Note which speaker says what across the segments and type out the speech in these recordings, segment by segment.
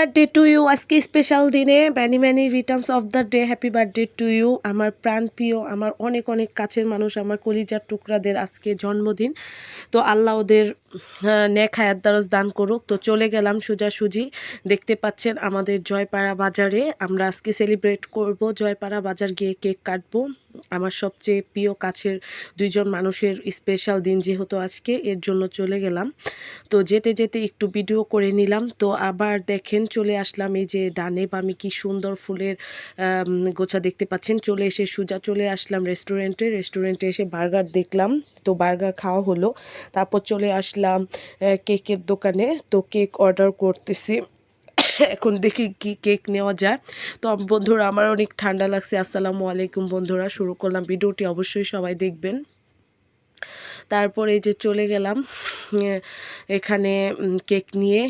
Speaker 1: Birthday to you আজকে special দিনে many many returns of the day happy birthday to you আমার প্রাণ প্রিয়, আমার অনেক অনেক কাছের মানুষ, আমার কলিজার টুকরাদের আজকে জন্মদিন। তো আল্লাহ ওদের নেক হায়াত দান করুক। তো চলে গেলাম সোজাসুজি। দেখতে পাচ্ছেন আমাদের জয়পাড়া বাজারে। আমরা আজকে সেলিব্রেট করব। জয়পাড়া বাজার গিয়ে কেক কাটবো। আমার সবচেয়ে প্রিয় কাছের দুইজন মানুষের স্পেশাল দিন যেহেতু আজকে, এর জন্য চলে গেলাম। তো যেতে যেতে একটু ভিডিও করে নিলাম। তো আবার দেখেন চলে আসলাম এই যে ডানে বামে কি সুন্দর ফুলের গোছা দেখতে পাচ্ছেন। চলে এসে সুজা, চলে আসলাম রেস্টুরেন্টে রেস্টুরেন্টে এসে বার্গার দেখলাম। তো বার্গার খাওয়া হলো। তারপর চলে আসলাম কেকের দোকানে। তো কেক অর্ডার করতেছি। এখন দেখি কি কেক নেওয়া যায়। তো বন্ধুরা, আমার অনেক ঠান্ডা লাগছে। আসসালামু আলাইকুম বন্ধুরা, শুরু করলাম ভিডিওটি। অবশ্যই সবাই দেখবেন। তারপরে এই যে চলে গেলাম এখানে কেক নিয়ে।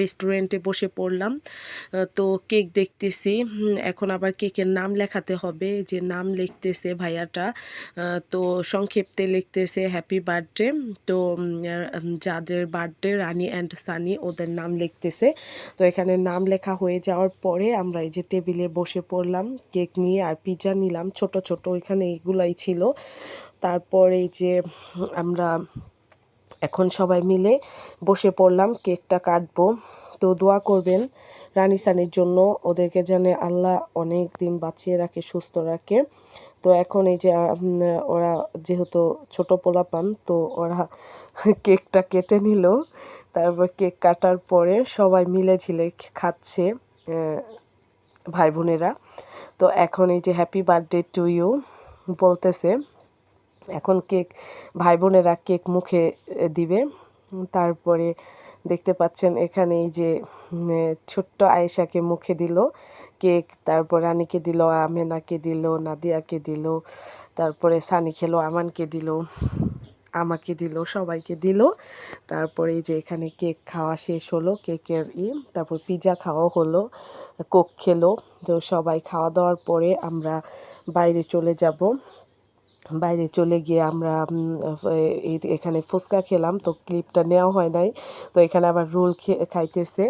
Speaker 1: রেস্টুরেন্টে বসে পড়লাম। তো কেক দেখতেছি। এখন আবার কেকের নাম লেখাতে হবে। যে নাম লিখতেছে ভাইয়াটা। তো সংক্ষেপতে লিখতেছে হ্যাপি বার্থডে তো যাদের বার্থডে রানী অ্যান্ড সানি, ওদের নাম লিখতেছে। তো এখানে নাম লেখা হয়ে যাওয়ার পরে আমরা এই যে টেবিলে বসে পড়লাম কেক নিয়ে আর পিৎজা নিলাম। ছোট ছোট, ওইখানে এগুলাই ছিল। তারপরে এই যে আমরা এখন সবাই মিলে বসে পড়লাম, কেকটা কাটবো। তো দোয়া করবেন রানী সানির জন্য, ওদেরকে যেন আল্লাহ অনেক দিন বাঁচিয়ে রাখে, সুস্থ রাখে। তো এখন এই যে ওরা যেহেতু ছোট পোলা পান তো ওরা কেকটা কেটে নিল। তারপর কেক কাটার পরে সবাই মিলে ঝিলে খাচ্ছে ভাই বোনেরা। তো এখন এই যে হ্যাপি বার্থডে টু ইউ বলতেছে। এখন কেক ভাই বোনেরা কেক মুখে দিবে। তারপরে দেখতে পাচ্ছেন এখানে এই যে ছোট্ট আয়েশাকে মুখে দিল কেক, তারপর রানীকে দিল, আমেনাকে দিল, নাদিয়াকে দিল, তারপরে সানি খেলো, আমানকে দিল, আমাকে দিল, সবাইকে দিল। তারপরে যে এখানে কেক খাওয়া শেষ হলো, কেকের ই, তারপর পিৎজা খাওয়া হলো, কোক খেলো। তো সবাই খাওয়া দাওয়ার পরে আমরা বাইরে চলে যাব। বাইরে চলে গিয়ে আমরা এখানে ফুচকা খেলাম, তো ক্লিপটা নেওয়া হয় নাই। তো এখানে আবার রোল খাইতেছে।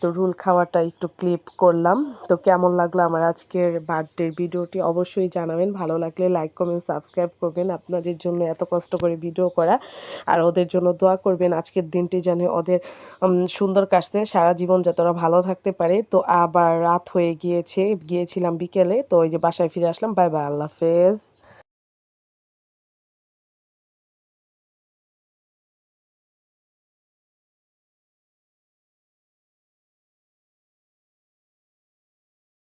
Speaker 1: তো রোল খাওয়াটা একটু ক্লিপ করলাম। তো কেমন লাগল আমার আজকের বার্থডের ভিডিওটি অবশ্যই জানাবেন। ভালো লাগলে লাইক, কমেন্ট, সাবস্ক্রাইব করবেন। আপনাদের জন্য এত কষ্ট করে ভিডিও করা। আর ওদের জন্য দোয়া করবেন, আজকের দিনটি যেন ওদের সুন্দর কাটছে। সারা জীবন যাতে ওরা ভালো থাকতে পারে। তো আবার রাত হয়ে গিয়েছে, গিয়েছিলাম বিকেলে। তো ওই যে বাসায় ফিরে আসলাম। বাই বাই, আল্লাহ হাফেজ।